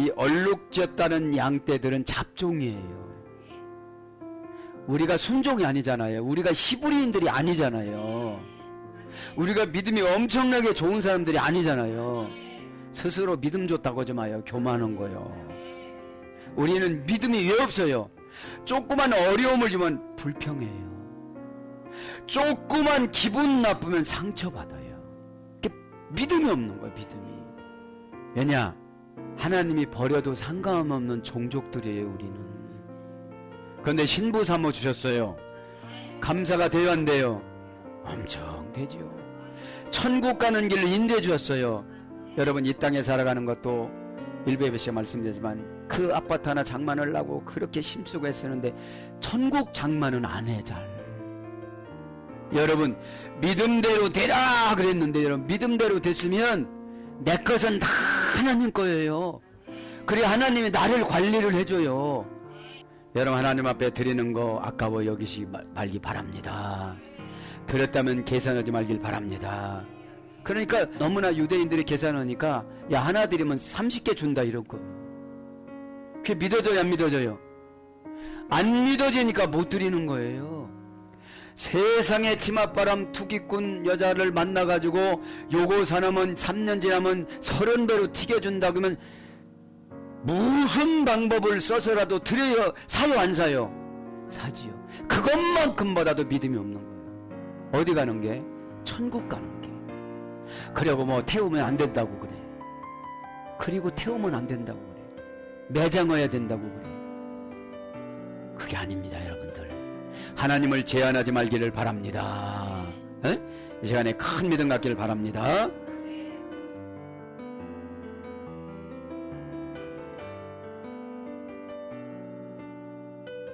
이 얼룩졌다는 양떼들은 잡종이에요. 우리가 순종이 아니잖아요. 우리가 히브리인들이 아니잖아요. 우리가 믿음이 엄청나게 좋은 사람들이 아니잖아요. 스스로 믿음 좋다고 하지 마요. 교만한 거요. 우리는 믿음이 왜 없어요? 조그만 어려움을 주면 불평해요. 조그만 기분 나쁘면 상처받아요. 믿음이 없는 거예요, 믿음이. 왜냐? 하나님이 버려도 상관없는 종족들이에요, 우리는. 그런데 신부 삼어 주셨어요. 감사가 돼야 한대요. 엄청 되죠. 천국 가는 길을 인도해 주었어요. 여러분 이 땅에 살아가는 것도 일베베 씨가 말씀드리지만 그 아파트 하나 장만하려고 그렇게 힘쓰고 했었는데 천국 장만은 안 해 잘. 여러분 믿음대로 되라 그랬는데 여러분 믿음대로 됐으면 내 것은 다 하나님 거예요. 그래 하나님이 나를 관리를 해줘요. 여러분 하나님 앞에 드리는 거 아까워 여기시 말- 말기 바랍니다. 들었다면 계산하지 말길 바랍니다. 그러니까 너무나 유대인들이 계산하니까 야 하나 드리면 30개 준다 거. 그게 믿어져요 안 믿어져요? 안 믿어지니까 못 드리는 거예요. 세상에 치맛바람 투기꾼 여자를 만나가지고 요거 사람은 3년 지나면 서른 배로 튀겨준다 그러면 무슨 방법을 써서라도 드려요 사요 안 사요? 사지요. 그것만큼보다도 믿음이 없는 거예요. 어디 가는 게? 천국 가는 게. 그리고 뭐 태우면 안 된다고 그래. 그리고 태우면 안 된다고 그래. 매장해야 된다고 그래. 그게 아닙니다, 여러분들. 하나님을 제한하지 말기를 바랍니다. 에? 이 시간에 큰 믿음 갖기를 바랍니다.